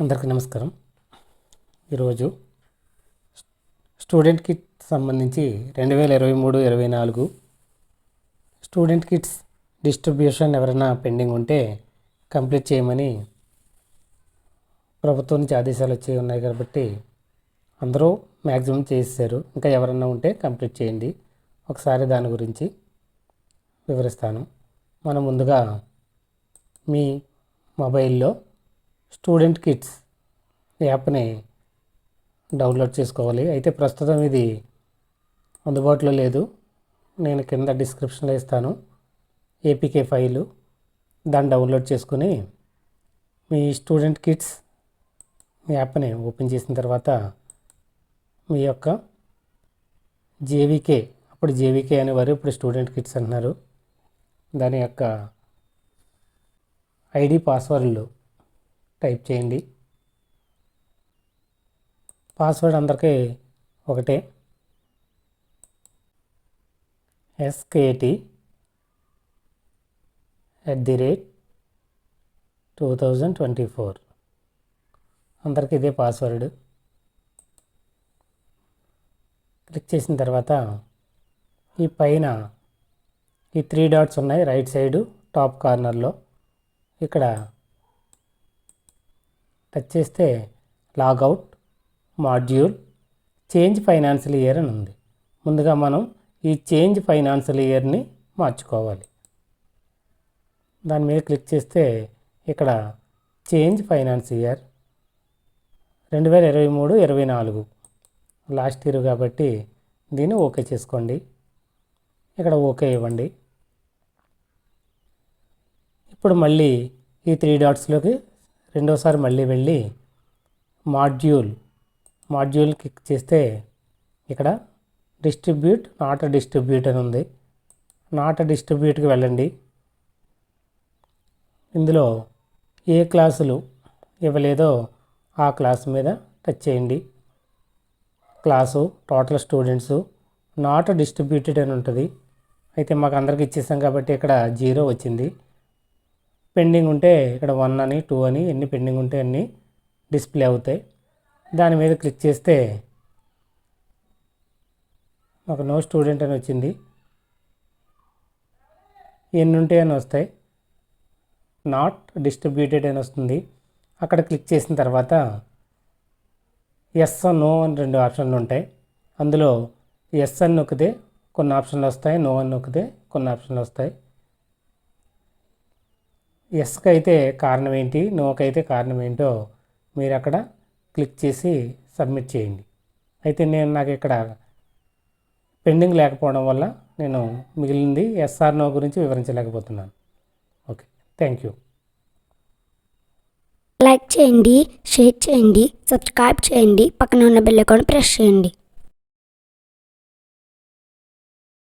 అందరికీ నమస్కారం. ఈరోజు స్టూడెంట్ కిట్ సంబంధించి రెండు వేల ఇరవై మూడు ఇరవై నాలుగు స్టూడెంట్ కిట్స్ డిస్ట్రిబ్యూషన్ ఎవరైనా పెండింగ్ ఉంటే కంప్లీట్ చేయమని ప్రభుత్వం నుంచి ఆదేశాలు వచ్చి ఉన్నాయి కాబట్టి అందరూ మ్యాక్సిమం చేసేసారు ఇంకా ఎవరన్నా ఉంటే కంప్లీట్ చేయండి. ఒకసారి దాని గురించి వివరిస్తాను. మనం ముందుగా మీ మొబైల్లో స్టూడెంట్ కిట్స్ యాప్ని డౌన్లోడ్ చేసుకోవాలి. అయితే ప్రస్తుతం ఇది అందుబాటులో లేదు. నేను కింద డిస్క్రిప్షన్లో ఇస్తాను. APK file. దాన్ని డౌన్లోడ్ చేసుకుని మీ స్టూడెంట్ కిట్స్ యాప్ని ఓపెన్ చేసిన తర్వాత మీ యొక్క జేవికే అప్పుడు జేవికే అనేవారు ఇప్పుడు స్టూడెంట్ కిట్స్ అంటున్నారు. దాని యొక్క ఐడి పాస్వర్డ్లు టైప్ చేయండి. పాస్వర్డ్ అందరికీ ఒకటే. SKT at the rate two thousand twenty four అందరికీ ఇదే పాస్వర్డ్ క్లిక్ చేసిన తర్వాత ఈ పైన ఈ త్రీ డాట్స్ ఉన్నాయి రైట్ సైడు టాప్ కార్నర్లో ఇక్కడ టచ్ చేస్తే logout module change financial year అని ఉంది. ముందుగా మనం ఈ చేంజ్ ఫైనాన్షియల్ ఇయర్ని మార్చుకోవాలి. దాని మీద క్లిక్ చేస్తే ఇక్కడ చేంజ్ ఫైనాన్స్ ఇయర్ రెండు వేల ఇరవై మూడు ఇరవై నాలుగు. లాస్ట్ ఇయర్ కాబట్టి దీన్ని ఓకే చేసుకోండి. ఇక్కడ ఓకే ఇవ్వండి. ఇప్పుడు మళ్ళీ ఈ త్రీ డాట్స్లోకి రెండోసారి మళ్ళీ వెళ్ళి మాడ్యూల్ మాడ్యూల్ క్లిక్ చేస్తే ఇక్కడ డిస్ట్రిబ్యూట్ నాట్ డిస్ట్రిబ్యూట్ అని ఉంది. నాట్ డిస్ట్రిబ్యూట్కి వెళ్ళండి. ఇందులో ఏ క్లాసులు ఇవ్వలేదో ఆ క్లాస్ మీద టచ్ చేయండి. Class total students not distributed అని ఉంటుంది. అయితే మాకు అందరికి ఇచ్చేసాం కాబట్టి ఇక్కడ జీరో వచ్చింది. పెండింగ్ ఉంటే ఇక్కడ వన్ అని టూ అని ఎన్ని పెండింగ్ ఉంటే అన్ని డిస్ప్లే అవుతాయి. దాని మీద క్లిక్ చేస్తే ఒక నో స్టూడెంట్ అని వచ్చింది. ఎన్ని ఉంటాయి అని వస్తాయి. నాట్ డిస్ట్రిబ్యూటెడ్ అని వస్తుంది. అక్కడ క్లిక్ చేసిన తర్వాత ఎస్ నో అని రెండు ఆప్షన్లు ఉంటాయి. అందులో ఎస్ అని నొక్కితే కొన్ని ఆప్షన్లు వస్తాయి నో అని నొక్కితే కొన్ని ఆప్షన్లు వస్తాయి. ఎస్కి అయితే కారణం ఏంటి? నోకి అయితే కారణం ఏంటో మీరు అక్కడ క్లిక్ చేసి సబ్మిట్ చేయండి. అయితే నేను నాకు ఇక్కడ పెండింగ్ లేకపోవడం వల్ల నేను మిగిలింది ఎస్ఆర్ నో గురించి వివరించలేకపోతున్నాను. ఓకే. Thank you. లైక్ చేయండి షేర్ చేయండి సబ్స్క్రైబ్ చేయండి పక్కన ఉన్న బెల్ ఐకాన్ ప్రెస్ చేయండి.